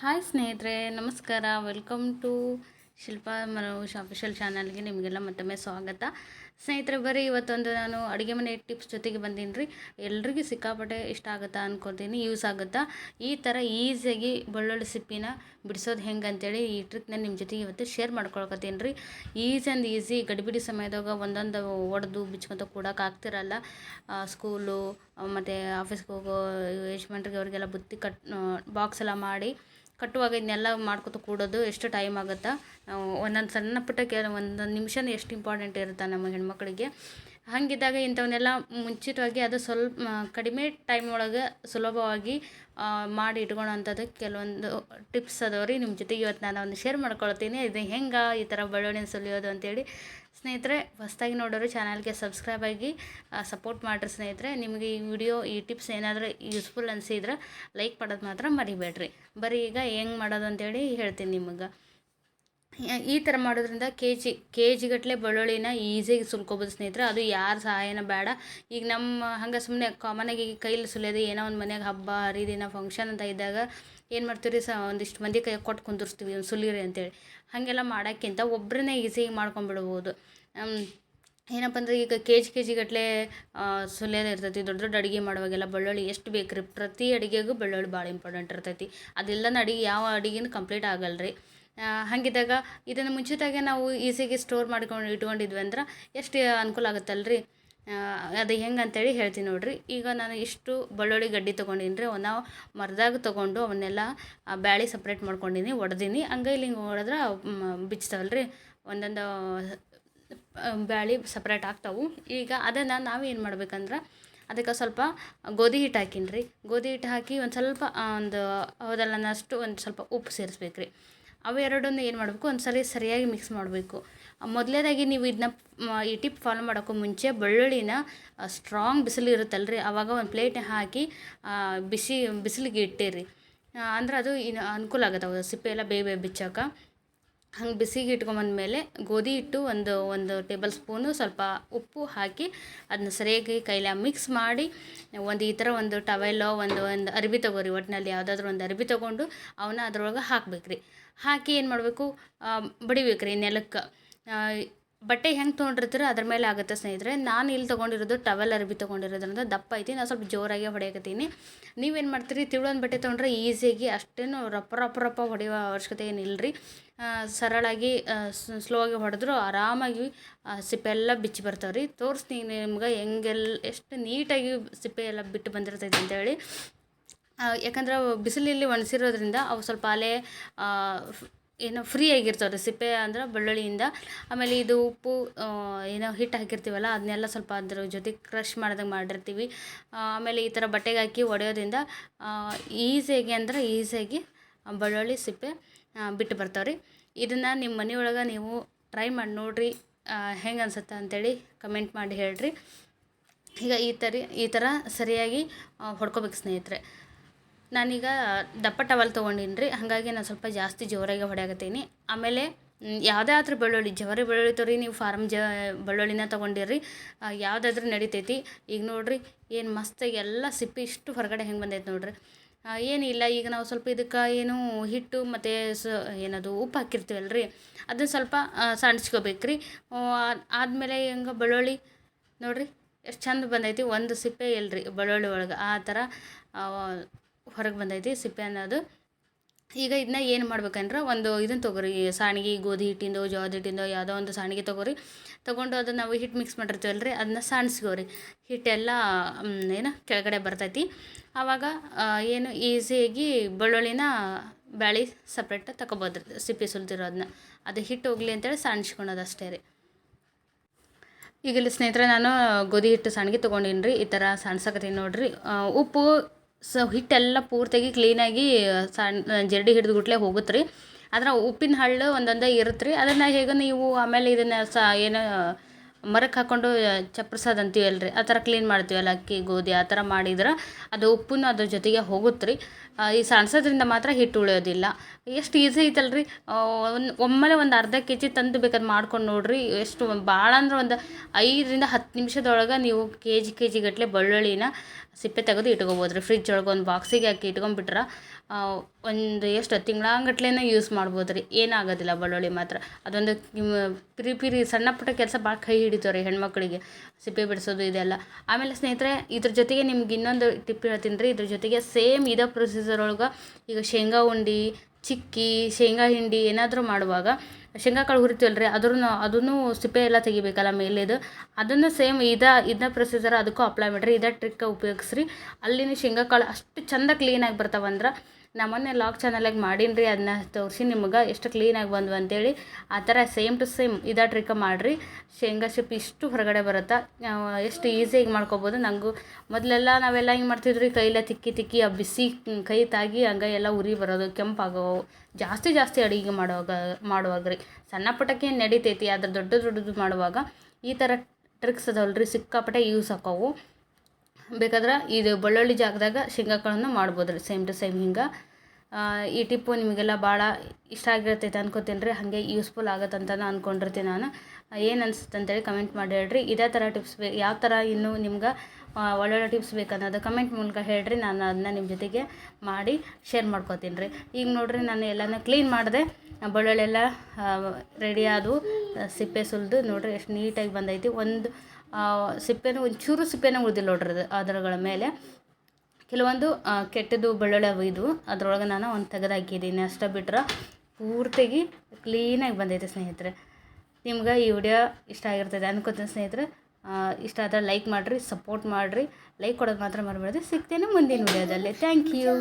Hi ಸ್ನೇಹಿತರೆ, ನಮಸ್ಕಾರ. Welcome to Shilpa Manoj official ಚಾನಲ್ಗೆ ನಿಮಗೆಲ್ಲ ಮತ್ತೊಮ್ಮೆ ಸ್ವಾಗತ. ಸ್ನೇಹಿತರೆ, ಬರೀ ಇವತ್ತೊಂದು ನಾನು ಅಡುಗೆ ಮನೆ ಟಿಪ್ಸ್ ಜೊತೆಗೆ ಬಂದೀನಿ ರೀ ಎಲ್ರಿಗೂ ಸಿಕ್ಕಾಪಟ್ಟೆ ಇಷ್ಟ ಆಗುತ್ತಾ ಅಂದ್ಕೊತೀನಿ ಯೂಸ್ ಆಗುತ್ತಾ? ಈ ಥರ ಈಸಿಯಾಗಿ ಬೆಳ್ಳುಳ್ಳಿ ಸಿಪ್ಪಿನ ಬಿಡಿಸೋದು ಹೆಂಗೆ ಅಂತೇಳಿ ಈ ಟ್ರಿಕ್ನ ನಿಮ್ಮ ಜೊತೆಗೆ ಇವತ್ತು ಶೇರ್ ಮಾಡ್ಕೊಳ್ಕೊತೀನಿ ರೀ ಈಸಿ ಆ್ಯಂಡ್ ಈಸಿ ಗಡಿಬಿಡಿ ಸಮಯದಾಗ ಒಂದೊಂದು ಒಡೆದು ಬಿಚ್ಕೊಂತ ಕೂಡಕ್ಕೆ ಆಗ್ತಿರಲ್ಲ. ಸ್ಕೂಲು ಮತ್ತು ಆಫೀಸ್ಗೆ ಹೋಗೋ ಯಜಮಾನ್ರಿಗೆ ಅವರಿಗೆಲ್ಲ ಬುತ್ತಿ ಕಟ್ ಬಾಕ್ಸ್ ಎಲ್ಲ ಮಾಡಿ ಕಟ್ಟುವಾಗ ಇದನ್ನೆಲ್ಲ ಮಾಡ್ಕೊತ ಕೂಡೋದು ಎಷ್ಟು ಟೈಮ್ ಆಗುತ್ತಾ? ಒಂದೊಂದು ಸಣ್ಣ ಪುಟ್ಟ ಕೆಲ ಒಂದೊಂದು ನಿಮಿಷನೇ ಎಷ್ಟು ಇಂಪಾರ್ಟೆಂಟ್ ಇರುತ್ತೆ ನಮ್ಮ ಹೆಣ್ಮಕ್ಳಿಗೆ? ಹಾಗಿದ್ದಾಗ ಇಂಥವನ್ನೆಲ್ಲ ಮುಂಚಿತವಾಗಿ ಅದು ಸ್ವಲ್ಪ ಕಡಿಮೆ ಟೈಮ್ ಒಳಗೆ ಸುಲಭವಾಗಿ ಮಾಡಿ ಇಟ್ಕೊಳ್ಳೋಂಥದ್ದು ಕೆಲವೊಂದು ಟಿಪ್ಸ್ ಅದಾವ ರೀ. ನಿಮ್ಮ ಜೊತೆಗೆ ಇವತ್ತು ನಾನು ಒಂದು ಶೇರ್ ಮಾಡ್ಕೊಳ್ತೀನಿ. ಇದು ಹೆಂಗೆ ಈ ಥರ ಬೆಳ್ಳುಳ್ಳಿನ ಸುಲಿಯೋದು ಅಂತೇಳಿ. ಸ್ನೇಹಿತರೆ, ಹೊಸ್ದಾಗಿ ನೋಡೋರು ಚಾನಲ್ಗೆ ಸಬ್ಸ್ಕ್ರೈಬ್ ಆಗಿ ಸಪೋರ್ಟ್ ಮಾಡಿರಿ ಸ್ನೇಹಿತರೆ. ನಿಮಗೆ ಈ ವಿಡಿಯೋ ಈ ಟಿಪ್ಸ್ ಏನಾದರೂ ಯೂಸ್ಫುಲ್ ಅನಿಸಿದ್ರೆ ಲೈಕ್ ಮಾಡೋದು ಮಾತ್ರ ಮರಿಬೇಡ್ರಿ. ಬರೀ ಈಗ ಹೆಂಗೆ ಮಾಡೋದು ಅಂತೇಳಿ ಹೇಳ್ತೀನಿ ನಿಮಗೆ. ಈ ಥರ ಮಾಡೋದ್ರಿಂದ ಕೆ ಜಿ ಕೆ ಜಿಗಟ್ಟಲೆ ಬೆಳ್ಳುಳ್ಳಿನ ಈಸಿಯಾಗಿ ಸುಲ್ಕೋಬೋದು ಸ್ನೇಹಿತರೆ. ಅದು ಯಾರ ಸಹಾಯನ ಬೇಡ. ಈಗ ನಮ್ಮ, ಹಂಗೆ ಸುಮ್ಮನೆ ಕಾಮನಾಗಿ ಈಗ ಕೈಲಿ ಸುಲಿಯೋದು ಏನೋ ಒಂದು ಮನೆಯಾಗ ಹಬ್ಬ, ಹರಿದಿನ ಫಂಕ್ಷನ್ ಅಂತ ಇದ್ದಾಗ ಏನು ಮಾಡ್ತೀವಿ ಸ, ಒಂದಿಷ್ಟು ಮಂದಿ ಕೈ ಕೊಟ್ಟು ಕುಂದಿರ್ಸ್ತೀವಿ ಒಂದು ಸುಲಿರಿ ಅಂತೇಳಿ. ಹಾಗೆಲ್ಲ ಮಾಡೋಕ್ಕಿಂತ ಒಬ್ಬರನ್ನೇ ಈಸಿಯಾಗಿ ಮಾಡ್ಕೊಂಡ್ಬಿಡ್ಬೋದು. ಏನಪ್ಪ ಅಂದ್ರೆ ಈಗ ಕೆ ಜಿ ಕೆ ಜಿಗಟ್ಟಲೆ ಸುಲಿಯೋದು ಇರ್ತೈತಿ. ದೊಡ್ಡ ದೊಡ್ಡ ಅಡುಗೆ ಮಾಡುವಾಗೆಲ್ಲ ಬೆಳ್ಳುಳ್ಳಿ ಎಷ್ಟು ಬೇಕು ರೀ ಪ್ರತಿ ಅಡುಗೆಗೂ ಬೆಳ್ಳುಳ್ಳಿ ಭಾಳ ಇಂಪಾರ್ಟೆಂಟ್ ಇರ್ತೈತಿ. ಅದಿಲ್ಲನ ಅಡುಗೆ ಯಾವ ಅಡುಗೆನೂ ಕಂಪ್ಲೀಟ್ ಆಗಲ್ಲ ರೀ ಹಾಗಿದ್ದಾಗ ಇದನ್ನು ಮುಂಚಿತಾಗೆ ನಾವು ಈಸಿಯಾಗಿ ಸ್ಟೋರ್ ಮಾಡ್ಕೊಂಡು ಇಟ್ಕೊಂಡಿದ್ವಿ ಅಂದ್ರೆ ಎಷ್ಟು ಅನುಕೂಲ ಆಗುತ್ತಲ್ರಿ? ಅದು ಹೆಂಗೆ ಅಂತೇಳಿ ಹೇಳ್ತೀನಿ ನೋಡಿರಿ. ಈಗ ನಾನು ಇಷ್ಟು ಬೆಳ್ಳುಳ್ಳಿ ಗಡ್ಡಿ ತೊಗೊಂಡೀನಿ ರೀ ಅವನ್ನ ಮರದಾಗ ತೊಗೊಂಡು ಅವನ್ನೆಲ್ಲ ಬ್ಯಾಳಿ ಸಪ್ರೇಟ್ ಮಾಡ್ಕೊಂಡಿನಿ, ಒಡ್ದೀನಿ. ಹಂಗೆ ಇಲ್ಲಿ ಹಿಂಗೆ ಹೊಡೆದ್ರೆ ರೀ ಒಂದೊಂದು ಬ್ಯಾಳಿ ಸಪ್ರೇಟ್ ಆಗ್ತಾವೆ. ಈಗ ಅದನ್ನು ನಾವೇನು ಮಾಡ್ಬೇಕಂದ್ರೆ, ಅದಕ್ಕೆ ಸ್ವಲ್ಪ ಗೋಧಿ ಹಿಟ್ಟು ಹಾಕಿನ್ರಿ. ರೀ ಗೋಧಿ ಹಿಟ್ಟು ಹಾಕಿ ಒಂದು ಸ್ವಲ್ಪ ಒಂದು ಹೌದಲ್ಲನಷ್ಟು ಒಂದು ಸ್ವಲ್ಪ ಉಪ್ಪು ಸೇರಿಸ್ಬೇಕು ರೀ ಅವೆರಡನ್ನು ಏನು ಮಾಡಬೇಕು? ಒಂದು ಸರಿ ಸರಿಯಾಗಿ ಮಿಕ್ಸ್ ಮಾಡಬೇಕು. ಮೊದಲನೇದಾಗಿ ನೀವು ಇದನ್ನ ಈ ಟಿಪ್ ಫಾಲೋ ಮಾಡೋಕ್ಕೂ ಮುಂಚೆ ಬೆಳ್ಳುಳ್ಳಿನ ಸ್ಟ್ರಾಂಗ್ ಬಿಸಿಲು ಇರುತ್ತಲ್ರಿ ಆವಾಗ ಒಂದು ಪ್ಲೇಟ್ ಹಾಕಿ ಬಿಸಿ, ಬಿಸಿಲಿಗೆ ಇಟ್ಟಿರಿ. ಅಂದ್ರೆ ಅದು ಇನ್ನು ಅನುಕೂಲ ಆಗುತ್ತೆ ಸಿಪ್ಪೆ ಎಲ್ಲ ಬೇಗ ಬೇಗ ಬಿಚ್ಚಾಕ. ಹಂಗೆ ಬಿಸಿಗೆ ಇಟ್ಕೊಂಬಂದ್ಮೇಲೆ ಗೋಧಿ ಹಿಟ್ಟು ಒಂದು ಒಂದು ಟೇಬಲ್ ಸ್ಪೂನು ಸ್ವಲ್ಪ ಉಪ್ಪು ಹಾಕಿ ಅದನ್ನ ಸರಿಯಾಗಿ ಕೈಲ ಮಿಕ್ಸ್ ಮಾಡಿ, ಒಂದು ಈ ಥರ ಒಂದು ಟವೆಲ್ಲೋ ಒಂದು ಒಂದು ಅರ್ಬಿ ತೊಗೋರಿ ಒಟ್ಟಿನಲ್ಲಿ ಯಾವುದಾದ್ರೂ ಒಂದು ಅರ್ಬಿ ತೊಗೊಂಡು ಅವನ್ನ ಅದ್ರೊಳಗೆ ಹಾಕ್ಬೇಕು ರೀ ಹಾಕಿ ಏನು ಮಾಡಬೇಕು ಬಡಿಬೇಕು ರೀ ನೆಲಕ್ಕೆ ಬಟ್ಟೆ ಹೆಂಗೆ ತೊಗೊಂಡಿರ್ತೀರ ಅದ್ರ ಮೇಲೆ ಆಗುತ್ತೆ ಸ್ನೇಹಿತರೆ. ನಾನು ಇಲ್ಲಿ ತೊಗೊಂಡಿರೋದು ಟವೆಲ್ ಅರ್ಬಿ ತೊಗೊಂಡಿರೋದ್ರಿಂದ ದಪ್ಪ ಐತಿ. ನಾನು ಸ್ವಲ್ಪ ಜೋರಾಗಿ ಹೊಡೆಯಕತ್ತೀನಿ. ನೀವೇನು ಮಾಡ್ತೀರಿ? ತಿಳುವೊಂದು ಬಟ್ಟೆ ತೊಗೊಂಡ್ರೆ ಈಸಿಯಾಗಿ ಅಷ್ಟೇನು ರಪ್ಪ ರಪ್ಪ ರಪ್ಪ ಹೊಡೆಯುವ ಅವಶ್ಯಕತೆ ಏನಿಲ್ಲ ರೀ ಸರಳಾಗಿ ಸ್ಲೋ ಆಗಿ ಹೊಡೆದ್ರು ಆರಾಮಾಗಿ ಸಿಪ್ಪೆ ಎಲ್ಲ ಬಿಚ್ಚಿ ಬರ್ತಾವೆ ರೀ ತೋರಿಸ್ತೀನಿ ನಿಮ್ಗೆ ಹೆಂಗೆಲ್ಲ ಎಷ್ಟು ನೀಟಾಗಿ ಸಿಪ್ಪೆ ಎಲ್ಲ ಬಿಟ್ಟು ಬಂದಿರ್ತೈತೆ ಅಂತೇಳಿ. ಯಾಕಂದ್ರೆ ಬಿಸಿಲಲ್ಲಿ ಒಣಸಿರೋದ್ರಿಂದ ಅವು ಸ್ವಲ್ಪ ಅಲೆ ಏನೋ ಫ್ರೀ ಆಗಿರ್ತಾವೆ ರೀ ಸಿಪ್ಪೆ ಅಂದ್ರೆ ಬೆಳ್ಳುಳ್ಳಿಯಿಂದ. ಆಮೇಲೆ ಇದು ಉಪ್ಪು ಏನೋ ಹಿಟ್ಟು ಹಾಕಿರ್ತೀವಲ್ಲ, ಅದನ್ನೆಲ್ಲ ಸ್ವಲ್ಪ ಅದ್ರ ಜೊತೆ ಕ್ರಷ್ ಮಾಡ್ದಂಗೆ ಮಾಡಿರ್ತೀವಿ. ಆಮೇಲೆ ಈ ಥರ ಬಟ್ಟೆಗೆ ಹಾಕಿ ಒಡೆಯೋದ್ರಿಂದ ಈಸಿಯಾಗಿ ಅಂದ್ರೆ ಈಸಿಯಾಗಿ ಬೆಳ್ಳುಳ್ಳಿ ಸಿಪ್ಪೆ ಬಿಟ್ಟು ಬರ್ತಾವೆ ರೀ ಇದನ್ನು ನಿಮ್ಮ ಮನೆಯೊಳಗೆ ನೀವು ಟ್ರೈ ಮಾಡಿ ನೋಡಿರಿ ಹೆಂಗೆ ಅನ್ಸುತ್ತೆ ಅಂತೇಳಿ ಕಮೆಂಟ್ ಮಾಡಿ ಹೇಳಿರಿ. ಈಗ ಈ ಥರ ಈ ಥರ ಸರಿಯಾಗಿ ಹೊಡ್ಕೋಬೇಕು ಸ್ನೇಹಿತರೆ. ನಾನೀಗ ದಪ್ಪ ಟವಲ್ ತೊಗೊಂಡೀನಿ ರೀ ಹಾಗಾಗಿ ನಾನು ಸ್ವಲ್ಪ ಜಾಸ್ತಿ ಜೋರಾಗಿ ಹೊಡೆಯಕತ್ತೀನಿ ಆಮೇಲೆ ಯಾವುದೇ ಆದ್ರೂ ಬೆಳ್ಳುಳ್ಳಿ, ಜವರಿ ಬೆಳ್ಳುಳ್ಳಿ ತೋರಿ ನೀವು ಫಾರ್ಮ್ ಜ, ಬೆಳ್ಳುಳ್ಳಿನ ತೊಗೊಂಡಿರಿ ಯಾವುದಾದ್ರೂ ನಡಿತೈತಿ. ಈಗ ನೋಡಿರಿ, ಏನು ಮಸ್ತಾಗಿ ಎಲ್ಲ ಸಿಪ್ಪಿ ಇಷ್ಟು ಹೊರಗಡೆ ಹೆಂಗೆ ಬಂದೈತೆ ನೋಡಿರಿ. ಏನಿಲ್ಲ ಈಗ ನಾವು ಸ್ವಲ್ಪ ಇದಕ್ಕೆ ಏನು ಹಿಟ್ಟು ಮತ್ತು ಸ, ಏನದು ಉಪ್ಪು ಹಾಕಿರ್ತೀವಲ್ಲ ರೀ ಅದನ್ನು ಸ್ವಲ್ಪ ಸಣ್ಸ್ಕೋಬೇಕು ರೀ ಆದಮೇಲೆ ಹೆಂಗೆ ಬೆಳ್ಳುಳ್ಳಿ, ನೋಡಿರಿ, ಎಷ್ಟು ಚಂದ ಬಂದೈತಿ. ಒಂದು ಸಿಪ್ಪೆ ಇಲ್ರಿ, ಬೆಳ್ಳುಳ್ಳಿ ಒಳಗೆ. ಆ ಥರ ಹೊರಗೆ ಬಂದೈತಿ ಸಿಪ್ಪೆ ಅನ್ನೋದು. ಈಗ ಇದನ್ನ ಏನು ಮಾಡ್ಬೇಕಂದ್ರೆ ಒಂದು ಇದನ್ನು ತೊಗೊರಿ, ಸಾಣಿಗೆ, ಗೋಧಿ ಹಿಟ್ಟಿಂದೋ, ಜೋಳದ ಹಿಟ್ಟಿಂದೋ ಯಾವುದೋ ಒಂದು ಸಾಣಿಗೆ ತೊಗೊರಿ. ತೊಗೊಂಡು ಅದನ್ನು ನಾವು ಹಿಟ್ಟು ಮಿಕ್ಸ್ ಮಾಡಿರ್ತೀವಲ್ಲ ರೀ ಅದನ್ನ ಸಾಣಿಸ್ಕೋರಿ ಹಿಟ್ಟೆಲ್ಲ ಏನು ಕೆಳಗಡೆ ಬರ್ತೈತಿ. ಆವಾಗ ಏನು ಈಸಿಯಾಗಿ ಬೆಳ್ಳುಳ್ಳಿನ ಬ್ಯಾಳಿ ಸಪ್ರೇಟ್ ತಗೊಬೋದು ರೀ ಸಿಪ್ಪೆ ಸುಲ್ತಿರೋದನ್ನ ಅದು ಹಿಟ್ಟು ಹೋಗಲಿ ಅಂತೇಳಿ ಸಾಣಿಸ್ಕೊಳೋದು ಅಷ್ಟೇ ರೀ. ಈಗ ಇಲ್ಲಿ ಸ್ನೇಹಿತರೆ, ನಾನು ಗೋಧಿ ಹಿಟ್ಟು ಸಾಣಿಗೆ ತೊಗೊಂಡೀನಿ ರೀ ಈ ಥರ ಸಾಣ್ಸಕತ್ತೀನಿ ನೋಡಿರಿ. ಉಪ್ಪು ಸೊ ಹಿಟ್ಟೆಲ್ಲ ಪೂರ್ತಿಯಾಗಿ ಕ್ಲೀನಾಗಿ ಸಣ್ಣ ಜರಡಿ ಹಿಡಿದು ಗುಟ್ಲೆ ಹೋಗುತ್ತೆ ರೀ ಆದ್ರೆ ಉಪ್ಪಿನ ಹಳ್ಳು ಒಂದೊಂದೇ ಇರುತ್ತೆ ರೀ ಅದನ್ನು ಹೇಗೆ ನೀವು ಆಮೇಲೆ ಇದನ್ನು ಸಹ ಏನು ಮರಕ್ಕೆ ಹಾಕ್ಕೊಂಡು ಚಪ್ರಸಾದ ಅಂತೀವಲ್ಲ ಆ ಥರ ಕ್ಲೀನ್ ಮಾಡ್ತೀವಲ್ಲ ಅಕ್ಕಿ ಗೋಧಿ ಆ ಥರ ಮಾಡಿದ್ರೆ ಅದು ಉಪ್ಪನ್ನು ಅದ್ರ ಜೊತೆಗೆ ಹೋಗುತ್ತೆ ರೀ ಈ ಸಣ್ಸೋದ್ರಿಂದ ಮಾತ್ರ ಹಿಟ್ಟು ಉಳಿಯೋದಿಲ್ಲ. ಎಷ್ಟು ಈಸಿ ಐತಲ್ಲ ರೀ ಒಂದು ಒಮ್ಮೆಲೆ ಒಂದು ಅರ್ಧ ಕೆ ಜಿ ತಂದು ಬೇಕಾದ್ರೆ ಮಾಡ್ಕೊಂಡು ನೋಡಿರಿ. ಎಷ್ಟು ಭಾಳ ಅಂದ್ರೆ ಒಂದು ಐದರಿಂದ ಹತ್ತು ನಿಮಿಷದೊಳಗೆ ನೀವು ಕೆ ಜಿ ಕೆ ಜಿ ಗಟ್ಟಲೆ ಬೆಳ್ಳುಳ್ಳಿನ ಸಿಪ್ಪೆ ತೆಗೆದು ಇಟ್ಕೋಬೋದು ರೀ ಫ್ರಿಜ್ ಒಳಗೆ ಒಂದು ಬಾಕ್ಸಿಗೆ ಹಾಕಿ ಇಟ್ಕೊಂಡ್ಬಿಟ್ರೆ ಒಂದು ಎಷ್ಟು ತಿಂಗಳಾಂಗಟ್ಲೆನೇ ಯೂಸ್ ಮಾಡ್ಬೋದು ರೀ ಏನಾಗೋದಿಲ್ಲ ಬೆಳ್ಳುಳ್ಳಿ ಮಾತ್ರ. ಅದೊಂದು ಪಿರಿ ಪಿರಿ ಸಣ್ಣ ಪುಟ್ಟ ಕೆಲಸ ಭಾಳ ಕೈ ಹಿಡಿತಾವೆ ರೀ ಹೆಣ್ಮಕ್ಳಿಗೆ. ಸಿಪ್ಪೆ ಬಿಡಿಸೋದು ಇದೆಲ್ಲ. ಆಮೇಲೆ ಸ್ನೇಹಿತರೆ, ಇದ್ರ ಜೊತೆಗೆ ನಿಮ್ಗೆ ಇನ್ನೊಂದು ಟಿಪ್ ಹೇಳ್ತೀನಿ ರೀ ಇದ್ರ ಜೊತೆಗೆ ಸೇಮ್ ಇದೇ ಪ್ರೊಸೀಜರ್ ಒಳಗೆ ಈಗ ಶೇಂಗಾ ಉಂಡೆ ಚಿಕ್ಕಿ, ಶೇಂಗಾ ಹಿಂಡಿ ಏನಾದರೂ ಮಾಡುವಾಗ ಶೇಂಗಾ ಕಾಳು ಹುರಿತೀವಲ್ಲ ರೀ ಅದ್ರೂ ಅದನ್ನು ಸಿಪ್ಪೆ ಎಲ್ಲ ತೆಗಿಬೇಕಲ್ಲ ಮೇಲಿದು. ಅದನ್ನು ಸೇಮ್ ಇದ ಇದನ್ನ ಪ್ರೊಸೀಜರ್ ಅದಕ್ಕೂ ಅಪ್ಲೈ ಮಾಡಿರಿ. ಇದೇ ಟ್ರಿಕ್ ಉಪಯೋಗಿಸ್ರಿ. ಅಲ್ಲಿನ ಶೇಂಗಾ ಕಾಳು ಅಷ್ಟು ಚಂದ ಕ್ಲೀನಾಗಿ ಬರ್ತಾವಂದ್ರೆ ನಾ ಮೊನ್ನೆ ಲಾಗ್ ಚಾನಲಾಗಿ ಮಾಡೀನಿ ರೀ ಅದನ್ನ ತೋರಿಸಿ ನಿಮಗೆ ಎಷ್ಟು ಕ್ಲೀನಾಗಿ ಬಂದ್ವು ಅಂತೇಳಿ. ಆ ಥರ ಸೇಮ್ ಟು ಸೇಮ್ ಇದೇ ಟ್ರಿಕ್ ಮಾಡಿರಿ. ಶೇಂಗಾ ಶಿಪ್ ಇಷ್ಟು ಹೊರಗಡೆ ಬರುತ್ತೆ? ಎಷ್ಟು ಈಸಿಯಾಗಿ ಮಾಡ್ಕೊಬೋದು ನನಗೂ ಮೊದಲೆಲ್ಲ ನಾವೆಲ್ಲ ಹಿಂಗೆ ಮಾಡ್ತಿದ್ವಿ? ಕೈಲೇ ತಿಕ್ಕಿ ತಿಕ್ಕಿ ಆ ಬಿಸಿ ಕೈ ತಾಗಿ ಹಂಗೆ ಎಲ್ಲ ಉರಿ ಬರೋದು, ಕೆಂಪಾಗೋವು. ಜಾಸ್ತಿ ಜಾಸ್ತಿ ಅಡುಗೆ ಮಾಡುವಾಗ ಮಾಡುವಾಗ ರೀ. ಸಣ್ಣ ಪುಟಕ್ಕೆ ನಡೀತೈತಿ? ಆದರೆ ದೊಡ್ಡ ದೊಡ್ಡದು ಮಾಡುವಾಗ ಈ ಥರ ಟ್ರಿಕ್ಸ್ ಅದಾವಲ್ಲ ರೀ ಸಿಕ್ಕಾಪಟ್ಟೆ ಯೂಸ್ ಹಾಕೋವು. ಬೇಕಾದ್ರೆ ಇದು ಬೆಳ್ಳುಳ್ಳಿ ಜಾಗದಾಗ ಶೇಂಗಾ ಕಾಳನ್ನು ಮಾಡ್ಬೋದು ರೀ ಸೇಮ್ ಟು ಸೇಮ್ ಹಿಂಗೆ. ಈ ಟಿಪ್ಪು ನಿಮಗೆಲ್ಲ ಭಾಳ ಇಷ್ಟ ಆಗಿರ್ತೈತೆ ಅನ್ಕೋತೀನಿ ರೀ ಹಾಗೆ ಯೂಸ್ಫುಲ್ ಆಗತ್ತಂತ ಅಂದ್ಕೊಂಡಿರ್ತೀನಿ ನಾನು. ಏನು ಅನ್ಸುತ್ತೆ ಅಂತೇಳಿ ಕಮೆಂಟ್ ಮಾಡಿ ಹೇಳ್ರಿ. ಇದೇ ಥರ ಟಿಪ್ಸ್ ಬೇ, ಯಾವ ಥರ ಇನ್ನೂ ನಿಮ್ಗೆ ಒಳ್ಳೊಳ್ಳೆ ಟಿಪ್ಸ್ ಬೇಕನ್ನೋದು ಕಮೆಂಟ್ ಮೂಲಕ ಹೇಳ್ರಿ. ನಾನು ಅದನ್ನ ನಿಮ್ಮ ಜೊತೆಗೆ ಮಾಡಿ ಶೇರ್ ಮಾಡ್ಕೋತೀನಿ ರೀ. ಈಗ ನೋಡಿರಿ, ನಾನು ಎಲ್ಲನೂ ಕ್ಲೀನ್ ಮಾಡಿದೆ. ಬೆಳ್ಳುಳ್ಳಿ ಎಲ್ಲ ರೆಡಿ ಆದವು. ಸಿಪ್ಪೆ ಸುಲಿದು ನೋಡಿರಿ, ಎಷ್ಟು ನೀಟಾಗಿ ಬಂದೈತಿ. ಒಂದು ಸಿಪ್ಪೆನೂ ಒಂಚೂರು ಸಿಪ್ಪೆನೂ ಉಳಿದಿಲ್ಲ ನೋಡ್ರಿ ಅದು, ಅದರಗಳ ಮೇಲೆ. ಕೆಲವೊಂದು ಕೆಟ್ಟದ್ದು ಬೆಳ್ಳುಳ್ಳಿ ಅದ್ರೊಳಗೆ ನಾನು ಒಂದು ತೆಗೆದಾಕಿದ್ದೀನಿ ಅಷ್ಟೇ ಬಿಟ್ರೆ ಪೂರ್ತಿಗೆ ಕ್ಲೀನಾಗಿ ಬಂದೈತೆ ಸ್ನೇಹಿತರೆ. ನಿಮ್ಗೆ ಈ ವಿಡಿಯೋ ಇಷ್ಟ ಆಗಿರ್ತದೆ ಅನ್ಕೋತೀನಿ ಸ್ನೇಹಿತರೆ. ಇಷ್ಟ ಆದರೆ ಲೈಕ್ ಮಾಡಿರಿ ಸಪೋರ್ಟ್ ಮಾಡಿರಿ. ಲೈಕ್ ಕೊಡೋದು ಮಾತ್ರ ಮರಿಬೇಡ್ರಿ ಸಿಗ್ತೇನೆ ಮುಂದಿನ ವಿಡಿಯೋದಲ್ಲಿ. Thank you